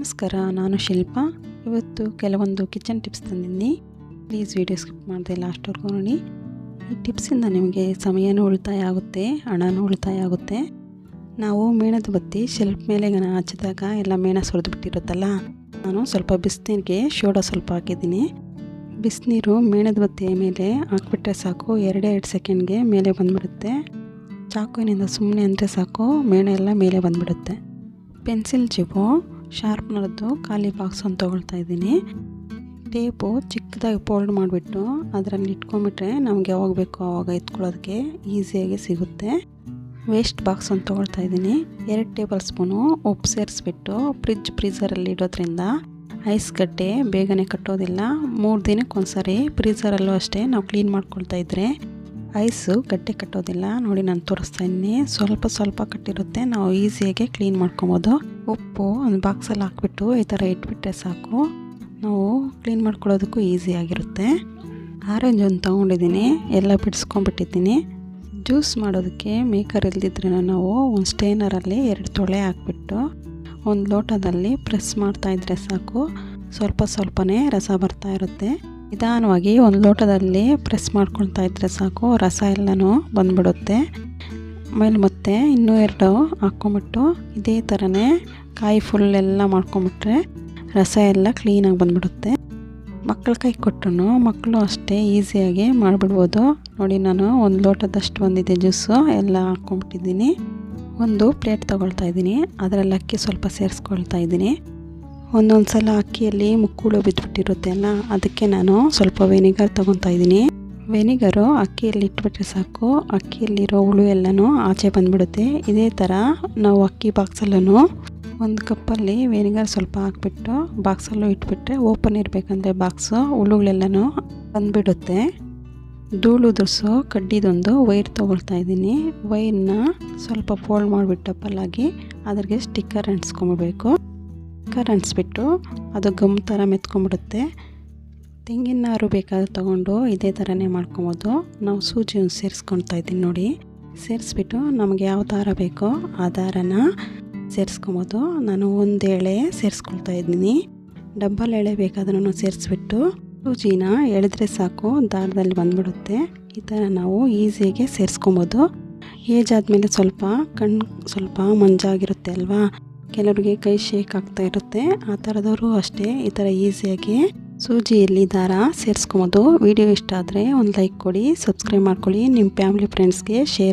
ನಮಸ್ಕಾರ, ನಾನು ಶಿಲ್ಪ. ಇವತ್ತು ಕೆಲವೊಂದು ಕಿಚನ್ ಟಿಪ್ಸ್ ತಂದಿದ್ದೀನಿ. ಪ್ಲೀಸ್ ವಿಡಿಯೋ ಸ್ಕಿಪ್ ಮಾಡಿದೆ ಲಾಸ್ಟ್ವರೆಗೂ ನೋಡಿ. ಈ ಟಿಪ್ಸಿಂದ ನಿಮಗೆ ಸಮಯನೂ ಉಳಿತಾಯ ಆಗುತ್ತೆ, ಹಣನೂ ಉಳಿತಾಯ ಆಗುತ್ತೆ. ನಾವು ಮೇಣದ ಬತ್ತಿ ಶೆಲ್ಫ್ ಮೇಲೆ ಹಚ್ಚಿದಾಗ ಎಲ್ಲ ಮೇಣ ಸುರಿದು ಬಿಟ್ಟಿರುತ್ತಲ್ಲ ನಾನು ಸ್ವಲ್ಪ ಬಿಸಿನೀರಿಗೆ ಶೋಡ ಸ್ವಲ್ಪ ಹಾಕಿದ್ದೀನಿ. ಬಿಸಿನೀರು ಮೇಣದ ಬತ್ತಿಯ ಮೇಲೆ ಹಾಕ್ಬಿಟ್ರೆ ಸಾಕು ಎರಡೇ ಎರಡು ಸೆಕೆಂಡ್ಗೆ ಮೇಲೆ ಬಂದುಬಿಡುತ್ತೆ. ಚಾಕುವಿನಿಂದ ಸುಮ್ಮನೆ ಅಂದರೆ ಸಾಕು, ಮೇಣ ಎಲ್ಲ ಮೇಲೆ ಬಂದುಬಿಡುತ್ತೆ. ಪೆನ್ಸಿಲ್, ಜಿಬು ಶಾರ್ಪ್ನರ್ದು ಖಾಲಿ ಬಾಕ್ಸ್ ಒಂದು ತೊಗೊಳ್ತಾ ಇದ್ದೀನಿ. ಟೇಪು ಚಿಕ್ಕದಾಗಿ ಫೋಲ್ಡ್ ಮಾಡಿಬಿಟ್ಟು ಅದರಲ್ಲಿ ಇಟ್ಕೊಂಡ್ಬಿಟ್ರೆ ನಮಗೆ ಯಾವಾಗ ಬೇಕೋ ಆವಾಗ ಎತ್ಕೊಳ್ಳೋದಕ್ಕೆ ಈಸಿಯಾಗಿ ಸಿಗುತ್ತೆ. ವೇಸ್ಟ್ ಬಾಕ್ಸ್ ಅಂತ ತೊಗೊಳ್ತಾ ಇದ್ದೀನಿ. ಎರಡು ಟೇಬಲ್ ಸ್ಪೂನು ಉಪ್ಪು ಸೇರಿಸ್ಬಿಟ್ಟು ಫ್ರಿಜ್ ಫ್ರೀಝರಲ್ಲಿ ಇಡೋದ್ರಿಂದ ಐಸ್ ಗಡ್ಡೆ ಬೇಗನೆ ಕಟ್ಟೋದಿಲ್ಲ. ಮೂರು ದಿನಕ್ಕೆ ಒಂದ್ಸರಿ ಫ್ರೀಝರಲ್ಲೂ ಅಷ್ಟೇ ನಾವು ಕ್ಲೀನ್ ಮಾಡ್ಕೊಳ್ತಾ ಇದ್ದರೆ ಐಸು ಗಡ್ಡೆ ಕಟ್ಟೋದಿಲ್ಲ. ನೋಡಿ ನಾನು ತೋರಿಸ್ತಾ ಇದ್ದೀನಿ. ಸ್ವಲ್ಪ ಸ್ವಲ್ಪ ಕಟ್ಟಿರುತ್ತೆ. ನಾವು ಈಸಿಯಾಗಿ ಕ್ಲೀನ್ ಮಾಡ್ಕೊಬೋದು. ಉಪ್ಪು ಒಂದು ಬಾಕ್ಸಲ್ಲಿ ಹಾಕ್ಬಿಟ್ಟು ಈ ಥರ ಇಟ್ಬಿಟ್ರೆ ಸಾಕು. ನಾವು ಕ್ಲೀನ್ ಮಾಡ್ಕೊಳ್ಳೋದಕ್ಕೂ ಈಸಿಯಾಗಿರುತ್ತೆ ಆರೆಂಜ್ ಒಂದು ತೊಗೊಂಡಿದ್ದೀನಿ. ಎಲ್ಲ ಬಿಡಿಸ್ಕೊಂಡ್ಬಿಟ್ಟಿದ್ದೀನಿ. ಜ್ಯೂಸ್ ಮಾಡೋದಕ್ಕೆ ಮೇಕರ್ ಇಲ್ದಿದ್ರೆ ನಾವು ಒಂದು ಸ್ಟೇನರಲ್ಲಿ ಎರಡು ತೊಳೆ ಹಾಕ್ಬಿಟ್ಟು ಒಂದು ಲೋಟದಲ್ಲಿ ಪ್ರೆಸ್ ಮಾಡ್ತಾಯಿದ್ರೆ ಸಾಕು. ಸ್ವಲ್ಪ ಸ್ವಲ್ಪನೇ ರಸ ಬರ್ತಾ ಇರುತ್ತೆ. ನಿಧಾನವಾಗಿ ಒಂದು ಲೋಟದಲ್ಲಿ ಪ್ರೆಸ್ ಮಾಡ್ಕೊಳ್ತಾ ಇದ್ದರೆ ಸಾಕು, ರಸ ಎಲ್ಲನೂ ಬಂದ್ಬಿಡುತ್ತೆ. ಆಮೇಲೆ ಮತ್ತೆ ಇನ್ನೂ ಎರಡು ಹಾಕ್ಕೊಂಬಿಟ್ಟು ಇದೇ ಥರನೇ ಕಾಯಿ ಫುಲ್ ಎಲ್ಲ ಮಾಡ್ಕೊಂಬಿಟ್ರೆ ರಸ ಎಲ್ಲ ಕ್ಲೀನಾಗಿ ಬಂದ್ಬಿಡುತ್ತೆ. ಮಕ್ಕಳ ಕೈ ಕೊಟ್ಟರು ಮಕ್ಕಳು ಅಷ್ಟೇ ಈಸಿಯಾಗಿ ಮಾಡಿಬಿಡ್ಬೋದು. ನೋಡಿ ನಾನು ಒಂದು ಲೋಟದಷ್ಟು ಒಂದಿದೆ ಜ್ಯೂಸು, ಎಲ್ಲ ಹಾಕ್ಕೊಂಬಿಟ್ಟಿದ್ದೀನಿ. ಒಂದು ಪ್ಲೇಟ್ ತೊಗೊಳ್ತಾ ಇದ್ದೀನಿ. ಅದರಲ್ಲಿ ಅಕ್ಕಿ ಸ್ವಲ್ಪ ಸೇರಿಸ್ಕೊಳ್ತಾ ಇದ್ದೀನಿ. ಒಂದೊಂದು ಸಲ ಅಕ್ಕಿಯಲ್ಲಿ ಮುಕ್ಕುಳು ಬಿದ್ದುಬಿಟ್ಟಿರುತ್ತೆ ಅಲ್ಲ ಅದಕ್ಕೆ ನಾನು ಸ್ವಲ್ಪ ವೆನಿಗರ್ ತೊಗೊತಾ ಇದ್ದೀನಿ. ವೆನಿಗರು ಅಕ್ಕಿಯಲ್ಲಿ ಇಟ್ಬಿಟ್ರೆ ಸಾಕು. ಅಕ್ಕಿಯಲ್ಲಿರೋ ಹುಳು ಎಲ್ಲನೂ ಆಚೆ ಬಂದ್ಬಿಡುತ್ತೆ. ಇದೇ ಥರ ನಾವು ಅಕ್ಕಿ ಬಾಕ್ಸಲ್ಲೂ ಒಂದು ಕಪ್ಪಲ್ಲಿ ವೆನಿಗರ್ ಸ್ವಲ್ಪ ಹಾಕ್ಬಿಟ್ಟು ಬಾಕ್ಸಲ್ಲೂ ಇಟ್ಬಿಟ್ರೆ ಓಪನ್ ಇರಬೇಕಂದ್ರೆ ಬಾಕ್ಸು, ಹುಳುಗಳೆಲ್ಲನೂ ಬಂದ್ಬಿಡುತ್ತೆ. ಧೂಳು ದುರ್ಸು ಕಡ್ಡಿದೊಂದು ವೈರ್ ತೊಗೊಳ್ತಾ ಇದ್ದೀನಿ. ವೈರ್ನ ಸ್ವಲ್ಪ ಫೋಲ್ಡ್ ಮಾಡಿಬಿಟ್ಟು ಅದ್ರಿಗೆ ಸ್ಟಿಕ್ಕರ್ ಅಂಟಿಸ್ಕೊಂಬಿಡ್ಬೇಕು ಸ್ಟಿಕ್ಕರ್ ಅಂಟಿಸ್ಬಿಟ್ಟು ಅದು ಗಮ್ ಥರ ಮೆತ್ಕೊಂಡ್ಬಿಡುತ್ತೆ ತೆಂಗಿನ ನಾರು ಬೇಕಾದ್ರೆ ತೊಗೊಂಡು ಇದೇ ಥರನೇ ಮಾಡ್ಕೊಬೋದು. ನಾವು ಸೂಜಿಯನ್ನು ಸೇರಿಸ್ಕೊಳ್ತಾ ಇದ್ದೀನಿ ನೋಡಿ. ಸೇರಿಸ್ಬಿಟ್ಟು ನಮಗೆ ಯಾವ ದಾರ ಬೇಕೋ ಆ ದಾರನ ಸೇರಿಸ್ಕೊಬೋದು. ನಾನು ಒಂದು ಎಳೆ ಸೇರಿಸ್ಕೊಳ್ತಾ ಇದ್ದೀನಿ. ಡಬ್ಬಲ್ ಎಳೆ ಬೇಕಾದ್ರೂ ಸೇರಿಸ್ಬಿಟ್ಟು ಸೂಜಿನ ಎಳೆದ್ರೆ ಸಾಕು, ದಾರದಲ್ಲಿ ಬಂದ್ಬಿಡುತ್ತೆ. ಈ ಥರ ನಾವು ಈಸಿಯಾಗಿ ಸೇರಿಸ್ಕೊಬೋದು. ಏಜ್ ಆದಮೇಲೆ ಸ್ವಲ್ಪ ಕಣ್ಣು ಸ್ವಲ್ಪ ಮಂಜಾಗಿರುತ್ತೆ ಅಲ್ವಾ? ಕೆಲವರಿಗೆ ಕೈ ಶೇಕ್ ಆಗ್ತಾ ಇರುತ್ತೆ. ಆ ಥರದವರು ಅಷ್ಟೇ, ಈ ಥರ ಈಸಿಯಾಗಿ ಸೂಜಿಯಲ್ಲಿ ದಾರ ಸೇರಿಸ್ಕೊಬೋದು. ವಿಡಿಯೋ ಇಷ್ಟ ಆದರೆ ಒಂದು ಲೈಕ್ ಕೊಡಿ ಸಬ್ಸ್ಕ್ರೈಬ್ ಮಾಡ್ಕೊಳ್ಳಿ. ನಿಮ್ಮ ಫ್ಯಾಮಿಲಿ ಫ್ರೆಂಡ್ಸ್ಗೆ ಶೇರ್